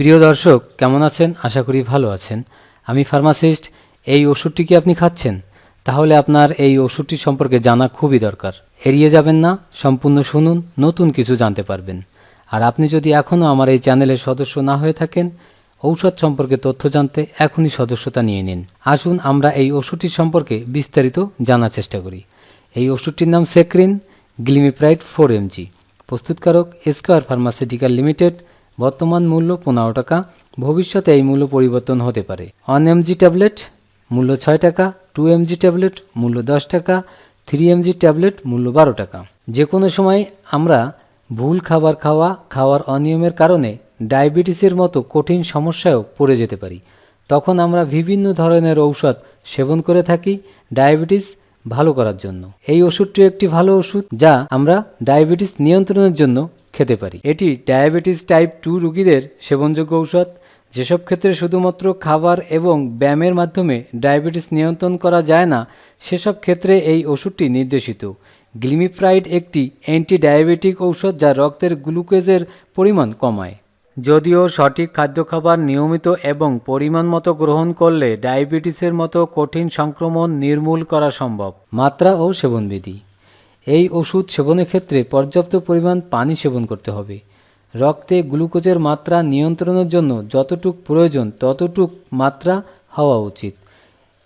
প্রিয় দর্শক, কেমন আছেন? আশা করি ভালো আছেন। আমি ফার্মাসিস্ট, এই ওষুধটি কি আপনি খাচ্ছেন? তাহলে আপনার এই ওষুধটি সম্পর্কে জানা খুবই দরকার। এড়িয়ে যাবেন না, সম্পূর্ণ শুনুন, নতুন কিছু জানতে পারবেন। আর আপনি যদি এখনও আমার এই চ্যানেলের সদস্য না হয়ে থাকেন, ঔষধ সম্পর্কে তথ্য জানতে এখনই সদস্যতা নিয়ে নিন। আসুন, আমরা এই ওষুধটি সম্পর্কে বিস্তারিত জানার চেষ্টা করি। এই ওষুধটির নাম সেক্রিন গ্লিমিপ্রাইড ফোর এমজি। প্রস্তুতকারক এসকার ফার্মাসিউটিক্যাল লিমিটেড বর্তমান মূল্য পনেরো টাকা, ভবিষ্যতে এই মূল্য পরিবর্তন হতে পারে। ওয়ান এমজি ট্যাবলেট, মূল্য ছয় টাকা, টু এমজি ট্যাবলেট, মূল্য দশ টাকা, থ্রি এমজি ট্যাবলেট, মূল্য বারো টাকা। যে কোনো সময় আমরা ভুল খাবার খাওয়া, খাওয়ার অনিয়মের কারণে ডায়াবেটিসের মতো কঠিন সমস্যায়ও পড়ে যেতে পারি। তখন আমরা বিভিন্ন ধরনের ঔষধ সেবন করে থাকি ডায়াবেটিস ভালো করার জন্য। এই ওষুধটি একটি ভালো ওষুধ যা আমরা ডায়াবেটিস নিয়ন্ত্রণের জন্য খেতে পারি। এটি ডায়াবেটিস টাইপ টু রোগীদের সেবনযোগ্য ঔষধ। যেসব ক্ষেত্রে শুধুমাত্র খাবার এবং ব্যায়ামের মাধ্যমে ডায়াবেটিস নিয়ন্ত্রণ করা যায় না, সেসব ক্ষেত্রে এই ওষুধটি নির্দেশিত। গ্লিমিপ্রাইড একটি অ্যান্টি ডায়াবেটিক ঔষধ যা রক্তের গ্লুকোজের পরিমাণ কমায়। যদিও সঠিক খাদ্য খাবার নিয়মিত এবং পরিমাণ মতো গ্রহণ করলে ডায়াবেটিসের মতো কঠিন সংক্রমণ নির্মূল করা সম্ভব। মাত্রা ও সেবনবিধি। এই ওষুধ সেবনের ক্ষেত্রে পর্যাপ্ত পরিমাণ পানি সেবন করতে হবে। রক্তে গ্লুকোজের মাত্রা নিয়ন্ত্রণের জন্য যতটুক প্রয়োজন ততটুক মাত্রা হওয়া উচিত।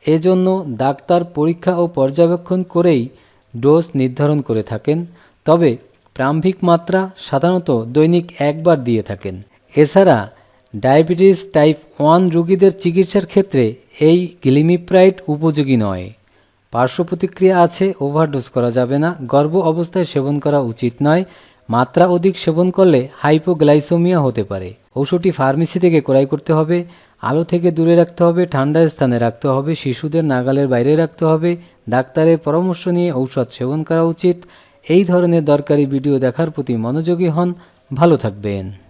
এজন্য ডাক্তার পরীক্ষা ও পর্যবেক্ষণ করেই ডোজ নির্ধারণ করে থাকেন, তবে প্রারম্ভিক মাত্রা সাধারণত দৈনিক একবার দিয়ে থাকেন। এছাড়া ডায়াবেটিস টাইপ ওয়ান রোগীদের চিকিৎসার ক্ষেত্রে এই গ্লিমিপ্রাইড উপযোগী নয়। পার্শ্ব প্রতিক্রিয়া আছে, ওভারডোজ করা যাবে না, গর্ভ অবস্থায় সেবন করা উচিত নয়, মাত্রা অধিক সেবন করলে হাইপোগ্লাইসোমিয়া হতে পারে। ঔষধটি ফার্মেসি থেকে ক্রয় করতে হবে, আলো থেকে দূরে রাখতে হবে, ঠান্ডা স্থানে রাখতে হবে, শিশুদের নাগালের বাইরে রাখতে হবে, ডাক্তারের পরামর্শ নিয়ে ঔষধ সেবন করা উচিত। এই ধরনের দরকারি ভিডিও দেখার প্রতি মনোযোগী হন, ভালো থাকবেন।